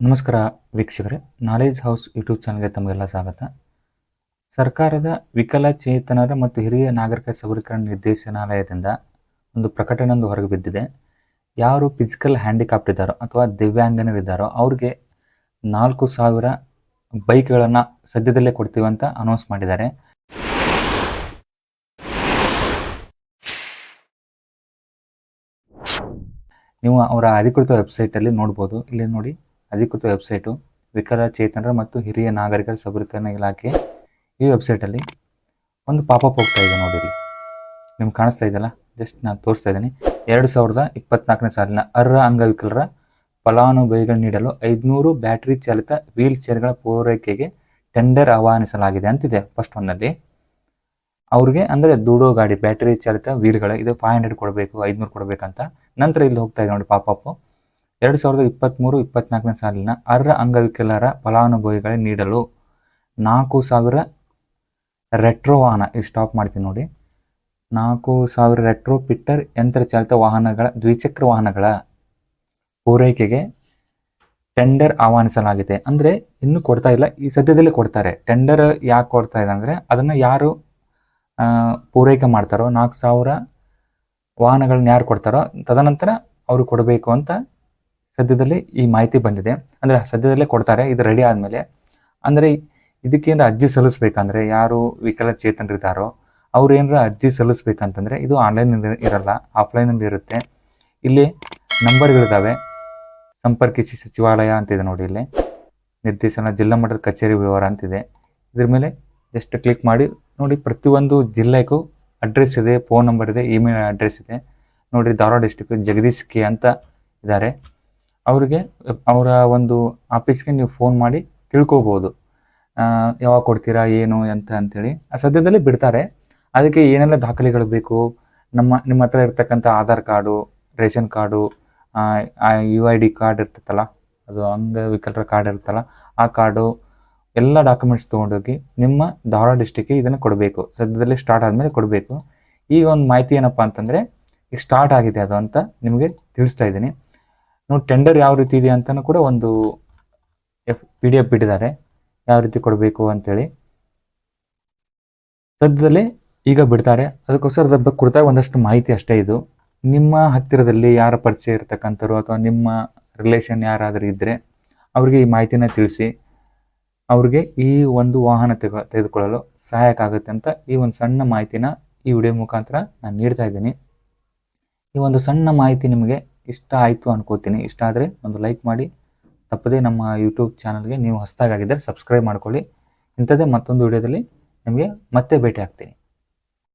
ನಮಸ್ಕಾರ ವೀಕ್ಷಕರೇ knowledge house YouTube ಚಾನಲ್ಗೆ ತಮಗೆಲ್ಲ ಸ್ವಾಗತ. ಸರ್ಕಾರದ ವಿಕಲಚೇತನರ ಮತ್ತು ಹಿರಿಯ ನಾಗರಿಕ ಸಬಲೀಕರಣ ನಿರ್ದೇಶನಾಲಯದಿಂದ ಒಂದು ಪ್ರಕಟಣೆ ಒಂದು ಹೊರಗೆ ಬಿದ್ದಿದೆ. ಯಾರು ಫಿಸಿಕಲ್ ಹ್ಯಾಂಡಿಕ್ಯಾಪ್ಟ್ ಇದ್ದಾರೋ ಅಥವಾ ದಿವ್ಯಾಂಗನರಿದ್ದಾರೋ ಅವ್ರಿಗೆ ನಾಲ್ಕು ಸಾವಿರ ಬೈಕ್ಗಳನ್ನು ಸದ್ಯದಲ್ಲೇ ಕೊಡ್ತೀವಿ ಅಂತ ಅನೌನ್ಸ್ ಮಾಡಿದ್ದಾರೆ. ನೀವು ಅವರ ಅಧಿಕೃತ ವೆಬ್ಸೈಟಲ್ಲಿ ನೋಡ್ಬೋದು. ಇಲ್ಲಿ ನೋಡಿ. ಅಧಿಕೃತ ವೆಬ್ಸೈಟು ವಿಕಲಚೇತನರ ಮತ್ತು ಹಿರಿಯ ನಾಗರಿಕರ ಸಬಲೀಕರಣ ಇಲಾಖೆ ಈ ವೆಬ್ಸೈಟಲ್ಲಿ ಒಂದು ಪಾಪಪ್ ಹೋಗ್ತಾ ಇದೆ ನೋಡಿ ನಿಮ್ಗೆ ಕಾಣಿಸ್ತಾ ಇದೆಯಲ್ಲ? ಜಸ್ಟ್ ನಾನು ತೋರಿಸ್ತಾ ಇದ್ದೀನಿ. ಎರಡು ಸಾವಿರದ ಇಪ್ಪತ್ನಾಲ್ಕನೇ ಸಾಲಿನ ಅರ್ಹ ಅಂಗವಿಕಲರ ಫಲಾನುಭವಿಗಳು ನೀಡಲು ಐದುನೂರು ಬ್ಯಾಟರಿ ಚಾಲಿತ ವೀಲ್ ಚೇರ್ಗಳ ಪೂರೈಕೆಗೆ ಟೆಂಡರ್ ಆಹ್ವಾನಿಸಲಾಗಿದೆ ಅಂತಿದೆ ಫಸ್ಟ್ ಒನ್ನಲ್ಲಿ. ಅವ್ರಿಗೆ ಅಂದರೆ ದುಡೋ ಗಾಡಿ ಬ್ಯಾಟರಿ ಚಾಲಿತ ವೀಲ್ಗಳು ಇದು ಫೈವ್ ಹಂಡ್ರೆಡ್ ಕೊಡಬೇಕು, ಐದುನೂರು ಕೊಡಬೇಕಂತ ನಂತರ ಇಲ್ಲಿ ಹೋಗ್ತಾ ಇದೆ ನೋಡಿ ಪಾಪಪ್ಪು. ಎರಡು ಸಾವಿರದ ಇಪ್ಪತ್ತ್ಮೂರು ಇಪ್ಪತ್ನಾಲ್ಕನೇ ಸಾಲಿನ ಅರ್ಹ ಅಂಗವಿಕಲರ ಫಲಾನುಭವಿಗಳಿಗೆ ನೀಡಲು ನಾಲ್ಕು ಸಾವಿರ ರೆಟ್ರೋ ವಾಹನ ಈ ಸ್ಟಾಪ್ ಮಾಡ್ತೀನಿ ನೋಡಿ. ನಾಲ್ಕು ಸಾವಿರ ರೆಟ್ರೋ ಪಿಟ್ಟರ್ ಯಂತ್ರಚಾಲಿತ ವಾಹನಗಳ ದ್ವಿಚಕ್ರ ವಾಹನಗಳ ಪೂರೈಕೆಗೆ ಟೆಂಡರ್ ಆಹ್ವಾನಿಸಲಾಗಿದೆ. ಅಂದರೆ ಇನ್ನೂ ಕೊಡ್ತಾ ಇಲ್ಲ, ಈ ಸದ್ಯದಲ್ಲೇ ಕೊಡ್ತಾರೆ. ಟೆಂಡರ್ ಯಾಕೆ ಕೊಡ್ತಾ ಇದೆ ಅಂದರೆ ಅದನ್ನು ಯಾರು ಪೂರೈಕೆ ಮಾಡ್ತಾರೋ, ನಾಲ್ಕು ಸಾವಿರ ವಾಹನಗಳನ್ನ ಯಾರು ಕೊಡ್ತಾರೋ, ತದನಂತರ ಅವರು ಕೊಡಬೇಕು ಅಂತ ಸದ್ಯದಲ್ಲಿ ಈ ಮಾಹಿತಿ ಬಂದಿದೆ. ಅಂದರೆ ಸದ್ಯದಲ್ಲೇ ಕೊಡ್ತಾರೆ, ಇದು ರೆಡಿ ಆದಮೇಲೆ. ಅಂದರೆ ಇದಕ್ಕೇನು ಅರ್ಜಿ ಸಲ್ಲಿಸ್ಬೇಕಂದ್ರೆ ಯಾರು ವಿಕಲಚೇತನರಿದ್ದಾರೋ ಅವ್ರು ಏನಾರ ಅರ್ಜಿ ಸಲ್ಲಿಸ್ಬೇಕಂತಂದರೆ ಇದು ಆನ್ಲೈನಲ್ಲಿ ಇರಲ್ಲ ಆಫ್ಲೈನಲ್ಲಿ ಇರುತ್ತೆ. ಇಲ್ಲಿ ನಂಬರ್ಗಳಿದ್ದಾವೆ ಸಂಪರ್ಕಿಸಿ ಸಚಿವಾಲಯ ಅಂತಿದೆ ನೋಡಿ ಇಲ್ಲಿ. ನಿರ್ದೇಶನ ಜಿಲ್ಲಾ ಮಟ್ಟದ ಕಚೇರಿ ವಿವರ ಅಂತಿದೆ. ಇದ್ರ ಮೇಲೆ ಜಸ್ಟ್ ಕ್ಲಿಕ್ ಮಾಡಿ, ನೋಡಿ ಪ್ರತಿಯೊಂದು ಜಿಲ್ಲೆಗೂ ಅಡ್ರೆಸ್ ಇದೆ ಫೋನ್ ನಂಬರ್ ಇದೆ ಇಮೇಲ್ ಅಡ್ರೆಸ್ ಇದೆ. ನೋಡಿ ಧಾರವಾಡ ಡಿಸ್ಟಿಕ್ ಜಗದೀಶ್ ಕೆ ಅಂತ ಇದ್ದಾರೆ. ಅವರಿಗೆ, ಅವರ ಒಂದು ಆಫೀಸ್ಗೆ ನೀವು ಫೋನ್ ಮಾಡಿ ತಿಳ್ಕೊಬೋದು. ಯಾವಾಗ ಕೊಡ್ತೀರಾ, ಏನು ಅಂತ ಅಂತೇಳಿ. ಸದ್ಯದಲ್ಲಿ ಬಿಡ್ತಾರೆ. ಅದಕ್ಕೆ ಏನೆಲ್ಲ ದಾಖಲೆಗಳು ಬೇಕು? ನಮ್ಮ, ನಿಮ್ಮ ಹತ್ರ ಇರ್ತಕ್ಕಂಥ Aadhaar card, ration card U I D card ಇರ್ತೈತಲ್ಲ ಅದು ಅಂಗವಿಕಲರ ಕಾರ್ಡ್ ಇರುತ್ತಲ್ಲ, ಆ ಕಾರ್ಡು ಎಲ್ಲ ಡಾಕ್ಯುಮೆಂಟ್ಸ್ ತೊಗೊಂಡೋಗಿ ನಿಮ್ಮ ಧಾರವಾಡ ಡಿಸ್ಟಿಕ್ಗೆ ಇದನ್ನು ಕೊಡಬೇಕು. ಸದ್ಯದಲ್ಲಿ ಸ್ಟಾರ್ಟ್ ಆದಮೇಲೆ ಕೊಡಬೇಕು. ಈಗ ಒಂದು ಮಾಹಿತಿ ಏನಪ್ಪ ಅಂತಂದರೆ, ಈಗ ಸ್ಟಾರ್ಟ್ ಆಗಿದೆ ಅದು ಅಂತ ನಿಮಗೆ ತಿಳಿಸ್ತಾ ಇದ್ದೀನಿ. ನೋಡಿ ಟೆಂಡರ್ ಯಾವ ರೀತಿ ಇದೆ ಅಂತಲೂ ಕೂಡ ಒಂದು ಎಫ್ ಪಿ ಡಿ ಎಫ್ ಬಿಟ್ಟಿದ್ದಾರೆ. ಯಾವ ರೀತಿ ಕೊಡಬೇಕು ಅಂತೇಳಿ. ಸದ್ಯದಲ್ಲಿ ಈಗ ಬಿಡ್ತಾರೆ. ಅದಕ್ಕೋಸ್ಕರ ಅದ್ರ ಬಗ್ಗೆ ಕುರಿತಾಗಿ ಒಂದಷ್ಟು ಮಾಹಿತಿ ಅಷ್ಟೇ ಇದು. ನಿಮ್ಮ ಹತ್ತಿರದಲ್ಲಿ ಯಾರ ಪರಿಚಯ ಇರ್ತಕ್ಕಂಥವ್ರು ಅಥವಾ ನಿಮ್ಮ ರಿಲೇಷನ್ ಯಾರಾದರೂ ಇದ್ದರೆ ಅವ್ರಿಗೆ ಈ ಮಾಹಿತಿನ ತಿಳಿಸಿ. ಅವ್ರಿಗೆ ಈ ಒಂದು ವಾಹನ ತೆಗೆ ತೆಗೆದುಕೊಳ್ಳಲು ಸಹಾಯಕ ಆಗುತ್ತೆ ಅಂತ ಈ ಒಂದು ಸಣ್ಣ ಮಾಹಿತಿನ ಈ ವಿಡಿಯೋ ಮುಖಾಂತರ ನಾನು ನೀಡ್ತಾ ಇದ್ದೀನಿ. ಈ ಒಂದು ಸಣ್ಣ ಮಾಹಿತಿ ನಿಮಗೆ ಇಷ್ಟ ಆಯಿತು ಅನ್ಕೋತೀನಿ. ಇಷ್ಟ ಆದರೆ ಒಂದು ಲೈಕ್ ಮಾಡಿ. ತಪ್ಪದೇ ನಮ್ಮ ಯೂಟ್ಯೂಬ್ ಚಾನಲ್ಗೆ ನೀವು ಹೊಸದಾಗಿದ್ದರೆ ಸಬ್ಸ್ಕ್ರೈಬ್ ಮಾಡ್ಕೊಳ್ಳಿ. ಇಂಥದ್ದೇ ಮತ್ತೊಂದು ವಿಡಿಯೋದಲ್ಲಿ ನಿಮಗೆ ಮತ್ತೆ ಭೇಟಿ ಆಗ್ತೀನಿ.